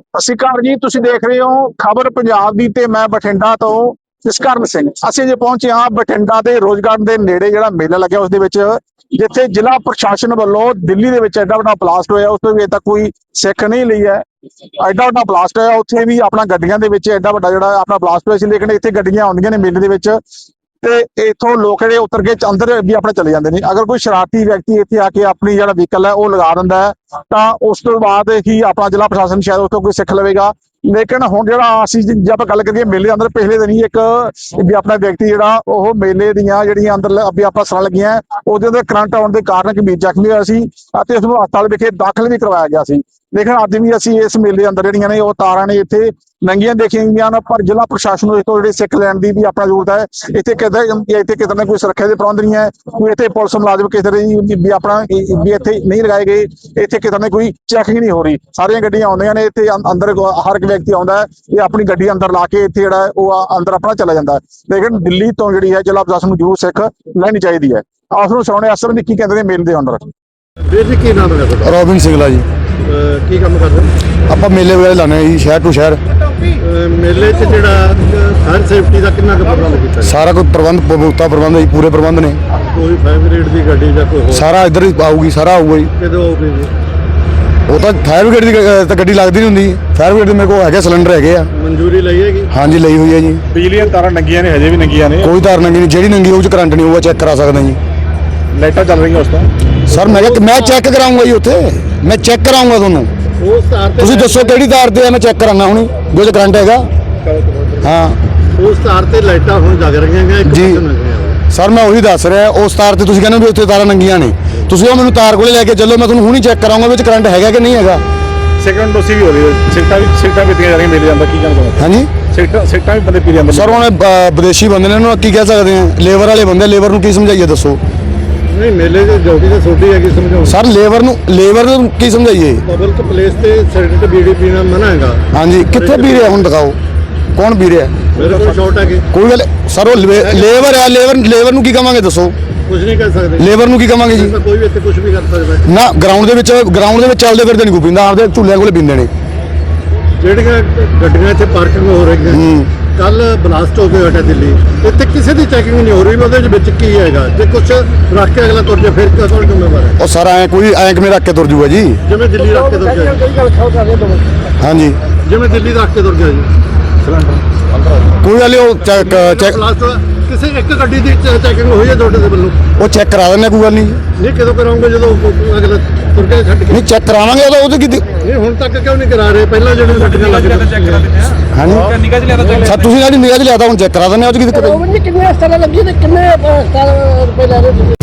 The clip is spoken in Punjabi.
ਸਤਿ ਸ਼੍ਰੀ ਅਕਾਲ ਜੀ, ਤੁਸੀਂ ਦੇਖ ਰਹੇ ਹੋ ਖਬਰ ਪੰਜਾਬ ਦੀ ਤੇ ਮੈਂ ਬਠਿੰਡਾ ਤੋਂ ਜਸਕਰਨ ਸਿੰਘ। ਅਸੀਂ ਜੇ ਪਹੁੰਚੇ ਹਾਂ ਬਠਿੰਡਾ ਦੇ ਰੋਜ਼ਗਾਰ ਦੇ ਨੇੜੇ ਜਿਹੜਾ ਮੇਲਾ ਲੱਗਿਆ ਉਸ ਦੇ ਵਿੱਚ, ਜਿੱਥੇ ਜ਼ਿਲ੍ਹਾ ਪ੍ਰਸ਼ਾਸਨ ਵੱਲੋਂ ਦਿੱਲੀ ਦੇ ਵਿੱਚ ਐਡਾ ਵੱਡਾ ਬਲਾਸਟ ਹੋਇਆ, ਉਸ ਤੋਂ ਵੀ ਅਜੇ ਤੱਕ ਕੋਈ ਸਿੱਖ ਨਹੀਂ ਲਈ ਹੈ। ਐਡਾ ਵੱਡਾ ਬਲਾਸਟ ਹੋਇਆ, ਉੱਥੇ ਵੀ ਆਪਣਾ ਗੱਡੀਆਂ ਦੇ ਵਿੱਚ ਐਡਾ ਵੱਡਾ ਜਿਹੜਾ ਆਪਣਾ ਬਲਾਸਟ ਹੋਇਆ ਸੀ, ਲੇਕਿਨ ਇੱਥੇ ਗੱਡੀਆਂ ਆਉਂਦੀਆਂ ਨੇ ਮੇਲੇ ਦੇ ਵਿੱਚ। ਤੇ ਇਥੋਂ ਲੋਕ ਜਿਹੜੇ ਉਤਰ ਕੇ ਅੰਦਰ ਵੀ ਆਪਣੇ ਚਲੇ ਜਾਂਦੇ ਨੇ। ਅਗਰ ਕੋਈ ਸ਼ਰਾਰਤੀ ਵਿਅਕਤੀ ਇੱਥੇ ਆ ਕੇ ਆਪਣੀ ਜਿਹੜਾ ਵਹੀਕਲ ਹੈ, ਉਹ ਲਗਾ ਦਿੰਦਾ ਹੈ, ਤਾਂ ਉਸ ਤੋਂ ਬਾਅਦ ਹੀ ਆਪਣਾ ਜ਼ਿਲ੍ਹਾ ਪ੍ਰਸ਼ਾਸਨ ਸ਼ਾਇਦ ਉੱਥੋਂ ਕੋਈ ਸਿੱਖ ਲਵੇਗਾ। ਲੇਕਿਨ ਹੁਣ ਜਿਹੜਾ ਅਸੀਂ ਜੇ ਆਪਾਂ ਗੱਲ ਕਰੀਏ ਮੇਲੇ ਅੰਦਰ, ਪਿਛਲੇ ਦਿਨ ਹੀ ਇੱਕ ਵੀ ਆਪਣਾ ਵਿਅਕਤੀ ਜਿਹੜਾ, ਉਹ ਮੇਲੇ ਦੀਆਂ ਜਿਹੜੀਆਂ ਅੰਦਰ ਵੀ ਆਪਾਂ ਸਰਾਂ ਲੱਗੀਆਂ, ਉਹਦੇ ਅੰਦਰ ਕਰੰਟ ਆਉਣ ਦੇ ਕਾਰਨ ਇੱਕ ਗੰਭੀਰ ਜ਼ਖਮੀ ਹੋਇਆ ਸੀ, ਅਤੇ ਉਸ ਨੂੰ ਹਸਪਤਾਲ ਵਿਖੇ ਦਾਖਲ ਵੀ ਕਰਵਾਇਆ ਗਿਆ ਸੀ। ਲੇਕਿਨ ਅੱਜ ਵੀ ਅਸੀਂ ਇਸ ਮੇਲੇ ਅੰਦਰ ਜਿਹੜੀਆਂ ਨੇ ਉਹ ਤਾਰਾਂ ਨੇ ਇੱਥੇ ਨੰਗੀਆਂ ਦੇਖੀਆਂ ਗਈਆਂ ਨੇ ਪਰ ਜ਼ਿਲ੍ਹਾ ਪ੍ਰਸ਼ਾਸਨ ਨੂੰ ਇਸ ਤੋਂ ਜਿਹੜੇ ਸਿੱਖ ਲੈਣ ਦੀ ਵੀ ਆਪਣਾ ਜ਼ਰੂਰਤ ਹੈ। ਇੱਥੇ ਕਿਤੇ ਇੱਥੇ ਕਿਤੇ ਨਾ ਕੋਈ ਸੁਰੱਖਿਆ ਦੇ ਪ੍ਰਬੰਧ ਨਹੀਂ ਹੈ। ਕੋਈ ਇੱਥੇ ਪੁਲਿਸ ਮੁਲਾਜ਼ਮ ਕਿਸੇ ਦੇ ਵੀ ਵੀ ਆਪਣਾ ਵੀ ਇੱਥੇ ਨਹੀਂ ਲਗਾਏ ਗਏ। ਇੱਥੇ ਕਿਤੇ ਨਾ ਕੋਈ ਚੈਕਿੰਗ ਨਹੀਂ ਹੋ ਰਹੀ। ਸਾਰੀਆਂ ਗੱਡੀਆਂ ਆਉਂਦੀਆਂ ਨੇ ਇੱਥੇ ਅੰਦ- ਅੰਦਰ ਹਰ ਇੱਕ ਵਿਅਕਤੀ ਆਉਂਦਾ ਹੈ ਇਹ ਆਪਣੀ ਗੱਡੀ ਅੰਦਰ ਲਾ ਕੇ ਇੱਥੇ ਜਿਹੜਾ ਉਹ ਅੰਦਰ ਆਪਣਾ ਚਲਾ ਜਾਂਦਾ ਹੈ। ਲੇਕਿਨ ਦਿੱਲੀ ਤੋਂ ਜਿਹੜੀ ਹੈ ਜ਼ਿਲ੍ਹਾ ਪ੍ਰਸ਼ਾਸਨ ਨੂੰ ਜ਼ਰੂਰ ਸਿੱਖ ਲੈਣੀ ਚਾਹੀਦੀ ਹੈ। ਆਸ ਨੂੰ ਸੁਣਾਉਣੇ ਅਸਰ ਦੀ ਕੀ ਕਹਿੰਦੇ ਨੇ ਮੇਲ ਦੇ ਅੰਦਰ? ਵੀਰ ਜੀ ਕੀ ਨਾਮ ਹੈ ਰੋਬਿਨ ਸਿੰਘਲਾ ਜੀ। ਅਹ ਕੀ ਕੰਮ ਕਰਦੇ ਹੋ? ਆਪਾਂ ਮੇਲੇ ਵਗੈਰਾ ਲਾਣੇ ਆ ਜੀ ਸ਼ਹਿਰ ਟੂ ਸ਼ਹਿਰ। ਅਹ ਮੇਲੇ 'ਚ ਜਿਹੜਾ ਫਾਇਰ ਸੇਫਟੀ ਦਾ ਕਿੰਨਾ ਕੁ ਪ੍ਰਬੰਧ ਕੀਤਾ ਸਾਰਾ ਕੋਈ ਪ੍ਰਬੰਧ ਬਬੂਤਾ ਪ੍ਰਬੰਧ ਹੈ ਜੀ ਪੂਰੇ ਪ੍ਰਬੰਧ ਨੇ। ਕੋਈ ਫਾਇਰ ਬ੍ਰਿਗੇਡ ਦੀ ਗੱਡੀ ਜਾਂ ਕੋਈ ਹੋਰ? ਸਾਰਾ ਇੱਧਰ ਹੀ ਆਊਗੀ ਸਾਰਾ ਆਊਗਾ ਜੀ। ਕਿਦੋਂ ਆਉਗੀ ਜੀ? ਉਹ ਤਾਂ ਫਾਇਰ ਬ੍ਰਿਗੇਡ ਦੀ ਗ- ਤਾਂ ਗੱਡੀ ਲੱਗਦੀ ਨਹੀਂ ਹੁੰਦੀ। ਫਾਇਰ ਬ੍ਰਿਗੇਡ ਦੇ ਮੇਰੇ ਕੋਲ ਹੈਗੇ ਸਿਲੰਡਰ ਹੈਗੇ ਆ। ਮਨਜ਼ੂਰੀ ਲਈ ਹੈਗੀ? ਹਾਂਜੀ ਲਈ ਹੋਈ ਹੈ ਜੀ। ਬਿਜਲੀ ਦੀਆਂ ਤਾਰਾਂ ਨੰਗੀਆਂ ਨੇ ਹਜੇ ਵੀ ਨੰਗੀਆਂ ਨੇ। ਕੋਈ ਤਾਰ ਨੰਗੀ ਨਹੀਂ ਜਿਹੜੀ ਨੰਗੀ ਉਹ ਚ ਕਰੰਟ ਨਹੀਂ ਹੋਊਗਾ ਚੈੱਕ ਕਰਾ ਸਕਦਾ ਜੀ। ਲਾਈਟਾਂ ਚੱਲ ਰਹੀਆਂ ਉਸ ਤੋਂ? ਸਰ ਮੈਂ ਕਿਹਾ ਕਿ ਮੈਂ ਚੈੱਕ ਕਰਾਉਂਗਾ ਜੀ ਉੱਥੇ। ਮੈਂ ਚੈੱਕ ਕਰਾਉਂਗਾ ਤੁਹਾਨੂੰ। ਉਸ ਤਾਰ ਤੇ ਤੁਸੀਂ ਦੱਸੋ ਕਿਹੜੀ ਤਾਰ ਤੇ ਆ ਮੈਂ ਚੈੱਕ ਕਰਾਉਣਾ ਹੁਣੀ। ਜੋ ਚ ਕਰੰਟ ਹੈਗਾ? ਹਾਂ। ਉਸ ਤਾਰ ਤੇ ਲਾਈਟਾਂ ਹੁਣ ਜਗ ਰਹੀਆਂ ਨੇ ਇੱਕ ਜੀ। ਪਾਸੇ। ਸਰ ਮੈਂ ਉਹੀ ਦੱਸ ਰਿਹਾ ਉਸ ਤਾਰ ਤੇ ਤੁਸੀਂ ਕਹਿੰਦੇ ਹੋ ਵੀ ਉੱਥੇ ਤਾਰਾਂ ਨੰਗੀਆਂ ਨੇ। ਤੁਸੀਂ ਉਹ ਮੈਨੂੰ ਤਾਰ ਕੋਲੇ ਲੈ ਕੇ ਚੱਲੋ ਮੈਂ ਤੁਹਾਨੂੰ ਹੁਣੀ ਚੈੱਕ ਕਰਾਉਂਗਾ ਵਿੱਚ ਕਰੰਟ ਹੈਗਾ ਕਿ ਨਹੀਂ ਹੈਗਾ। ਸੈਕੰਡ ਡੋਸੀ ਵੀ ਹੋ ਰਹੀ ਹੈ। ਸਿੱਟਾਂ ਵੀ ਸਿੱਟਾਂ ਵੀ ਜਾ ਰਹੀਆਂ ਮੇਲੇ ਦੇ ਅੰਦਰ ਕੀ ਚਾਹੁੰਦੇ ਹਾਂਜੀ? ਸਿੱਟਾਂ ਸਿੱਟਾਂ ਵੀ ਬੰਦੇ ਪੀ ਜਾਂਦੇ ਨੇ। ਸਰ ਅਹ, ਵਿਦੇਸ਼ੀ ਬੰਦੇ ਨੇ ਉਹਨਾਂ ਨੂੰ ਕੀ ਕਹਿ ਸਕਦੇ ਆ? ਲੇਬਰ ਵਾਲੇ ਬੰਦੇ ਲੇਬਰ ਨੂੰ ਕੀ ਸਮਝਾਈਏ ਦੱਸੋ। ਨਹੀਂ ਮੇਲੇ 'ਚ ਡਿਊਟੀ ਤਾਂ ਛੋਟੀ ਹੈਗੀ ਸਮਝਾਉਂ ਸਰ ਲੇਬਰ ਨੂੰ ਲੇਬਰ ਨੂੰ ਕੀ ਸਮਝਾਈਏ? ਪਬਲਿਕ ਪਲੇਸ ਤੇ ਸਿਗਰਟ ਬੀੜੀ ਪੀਣਾ ਮਨਾ ਹੈਗਾ। ਹਾਂਜੀ ਕਿੱਥੇ ਪੀ ਰਿਹਾ ਹੁਣ ਦਿਖਾਓ। ਕੌਣ ਪੀ ਰਿਹਾ ਮੇਰੇ ਕੋਲ ਸ਼ਾਰਟ ਹੈਗੇ। ਕੋਈ ਗੱਲ ਸਰ ਉਹ ਲੇਬਰ ਆ ਲੇਬਰ ਲੇਬਰ ਨੂੰ ਕੀ ਕਵਾਂਗੇ ਦੱਸੋ? ਕੁਝ ਨਹੀਂ ਕਰ ਸਕਦੇ। ਲੇਬਰ ਨੂੰ ਕੀ ਕਵਾਂਗੇ ਜੀ? ਕੋਈ ਵੀ ਇੱਥੇ ਕੁਝ ਵੀ ਕਰ ਸਕਦਾ। ਹੈ। ਨਾ ਗਰਾਊਂਡ ਦੇ ਵਿੱਚ ਗਰਾਊਂਡ ਦੇ ਵਿੱਚ ਚੱਲਦੇ ਫਿਰਦੇ ਨਹੀਂ ਕੋਈ ਪੀਂਦਾ ਆਪਦੇ ਝੂਲਿਆਂ ਕੋਲੇ ਪੀਂਦੇ ਨੇ। ਜਿਹੜੀਆਂ ਗੱਡੀਆਂ ਇੱਥੇ ਪਾਰਕਿੰਗ ਹੋ ਰਹੀਆਂ। ਹੂੰ। ਕੱਲ ਬਲਾਸਟ ਹੋ ਕੇ ਹਟਿਆ ਦਿੱਲੀ। ਇੱਥੇ ਕਿਸੇ ਦੀ ਚੈਕਿੰਗ ਨਹੀਂ ਹੋ ਰਹੀ ਉਹਦੇ ਵਿੱਚ ਕੀ ਹੈਗਾ। ਜੇ ਕੁਝ ਰੱਖ ਕੇ ਅਗਲਾ ਤੁਰ ਜਾ ਫਿਰ ਕੌਣ ਜ਼ਿੰਮੇਵਾਰ ਹੈ? ਉਹ ਸਰ ਐ ਕੋਈ ਐ ਕਿਵੇਂ ਰੱਖ ਕੇ ਤੁਰ ਜੂਗਾ ਜੀ? ਜਿਵੇਂ ਦਿੱਲੀ ਰੱਖ ਕੇ ਤੁਰ ਗਿਆ ਹਾਂਜੀ। ਜਿਵੇਂ ਦਿੱਲੀ ਰੱਖ ਕੇ ਤੁਰ ਗਿਆ ਜੀ। ਕੋਈ ਗੱਲ ਨੀ, ਉਹ ਚੈੱਕ ਚੈੱਕ ਬਲਾਸਟ ਹੋਇਆ ਕਿਸੇ ਇੱਕ ਗੱਡੀ ਦੀ ਚੈਕਿੰਗ ਹੋਈ ਹੈ ਤੁਹਾਡੇ ਦੇ ਵੱਲੋਂ? ਉਹ ਚੈੱਕ ਕਰਾ ਦਿੰਦੇ ਕੋਈ ਗੱਲ ਨਹੀਂ। ਨਹੀਂ ਕਦੋਂ ਕਰਾਉਂਗੇ ਜਦੋਂ ਅਗਲਾ ਤੁਰ ਕੇ ਛੱਡ ਕੇ? ਨਹੀਂ ਚੈੱਕ ਕਰਾਵਾਂਗੇ ਉਹਦਾ ਉਹਦੇ ਕੀ ਨਹੀਂ ਹੁਣ ਤੱਕ ਕਿਉਂ ਨਹੀਂ ਕਰਾ ਰਹੇ? ਪਹਿਲਾਂ ਜਿਹੜੇ ਗੱਡੀਆਂ ਲੱਗ ਹਾਂਜੀ ਨਿਗਾਹ ਚ ਲਿਆਦਾ ਸਰ ਤੁਸੀਂ ਸਾਡੀ ਨਿਗਾਹ ਚ ਲਿਆਦਾ ਹੁਣ ਚੈੱਕ ਕਰਾ ਦਿੰਦੇ ਆ। ਉਹ ਚ ਕੀ ਦਿੱਕਤ ਹੈ ਉਹ ਕਿੰਨੇ ਹਸਪਤਾਲਾਂ ਲੱਗੀ ਤੇ ਕਿੰਨੇ ਰੁਪਏ ਲੈ ਰਹੇ ਤੁਸੀਂ?